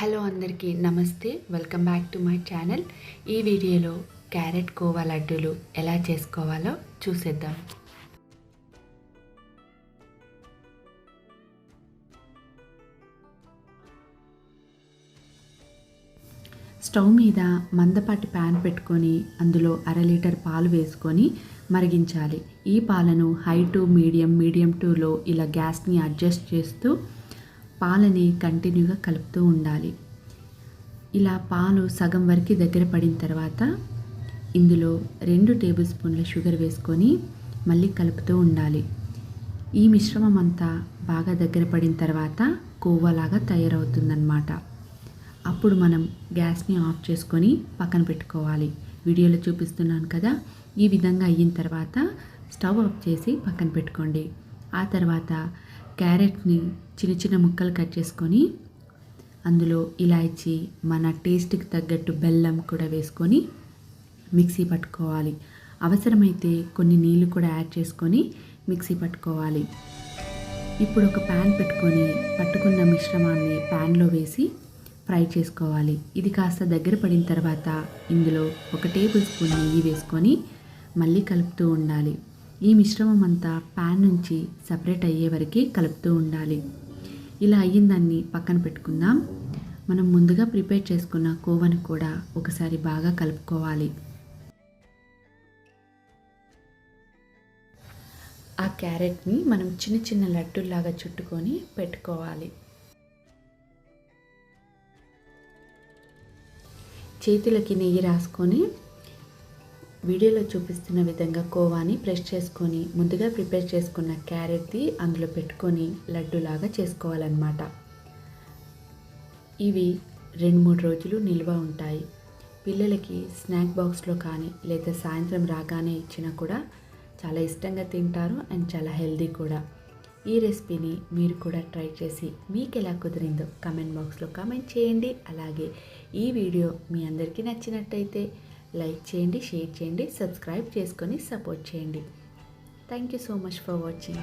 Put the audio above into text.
Hello అందరికీ నమస్తే welcome back to my channel. ఈ వీడియోలో క్యారెట్ కోవా లడ్డూలు ఎలా చేసుకోవాలో చూసేద్దాం. స్టవ్ మీద మందపాటి ప్యాన్ పెట్టుకొని అందులో అర లీటర్ పాలు వేసుకొని మరిగించాలి. ఈ పాలను high to medium medium to low ఇలా గ్యాస్ని అడ్జస్ట్ చేస్తూ పాలని కంటిన్యూగా కలుపుతూ ఉండాలి. ఇలా పాలు సగం వరకు దగ్గర పడిన తర్వాత ఇందులో రెండు టేబుల్ స్పూన్ల షుగర్ వేసుకొని మళ్ళీ కలుపుతూ ఉండాలి. ఈ మిశ్రమం అంతా బాగా దగ్గర పడిన తర్వాత కోవలాగా తయారవుతుందన్నమాట. అప్పుడు మనం గ్యాస్ని ఆఫ్ చేసుకొని పక్కన పెట్టుకోవాలి. వీడియోలో చూపిస్తున్నాను కదా ఈ విధంగా అయిన తర్వాత స్టవ్ ఆఫ్ చేసి పక్కన పెట్టుకోండి. ఆ తర్వాత క్యారెట్ని చిన్న చిన్న ముక్కలు కట్ చేసుకొని అందులో ఇలాచి మన టేస్ట్కి తగ్గట్టు బెల్లం కూడా వేసుకొని మిక్సీ పట్టుకోవాలి. అవసరమైతే కొన్ని నీళ్ళు కూడా యాడ్ చేసుకొని మిక్సీ పట్టుకోవాలి. ఇప్పుడు ఒక ప్యాన్ పెట్టుకొని పట్టుకున్న మిశ్రమాన్ని ప్యాన్లో వేసి ఫ్రై చేసుకోవాలి. ఇది కాస్త దగ్గర పడిన తర్వాత ఇందులో ఒక టేబుల్ స్పూన్ నెయ్యి వేసుకొని మళ్ళీ కలుపుతూ ఉండాలి. ఈ మిశ్రమం అంతా ప్యాన్ నుంచి సపరేట్ అయ్యే వరకు కలుపుతూ ఉండాలి. ఇలా అయ్యిందాన్ని పక్కన పెట్టుకుందాం. మనం ముందుగా ప్రిపేర్ చేసుకున్న కోవను కూడా ఒకసారి బాగా కలుపుకోవాలి. ఆ క్యారెట్ని మనం చిన్న చిన్న లడ్డూల్లాగా చుట్టుకొని పెట్టుకోవాలి. చేతులకి నెయ్యి రాసుకొని వీడియోలో చూపిస్తున్న విధంగా కోవాని ప్రెస్ చేసుకొని ముందుగా ప్రిపేర్ చేసుకున్న క్యారెట్ది అందులో పెట్టుకొని లడ్డులాగా చేసుకోవాలన్నమాట. ఇవి రెండు మూడు రోజులు నిల్వ ఉంటాయి. పిల్లలకి స్నాక్ బాక్స్లో కానీ లేదా సాయంత్రం రాగానే ఇచ్చినా కూడా చాలా ఇష్టంగా తింటారు అండ్ చాలా హెల్దీ కూడా. ఈ రెసిపీని మీరు కూడా ట్రై చేసి మీకు ఎలా కుదిరిందో కమెంట్ బాక్స్లో కామెంట్ చేయండి. అలాగే ఈ వీడియో మీ అందరికీ నచ్చినట్టయితే లైక్ చేయండి షేర్ చేయండి సబ్స్క్రైబ్ చేసుకొని సపోర్ట్ చేయండి. Thank you so much for watching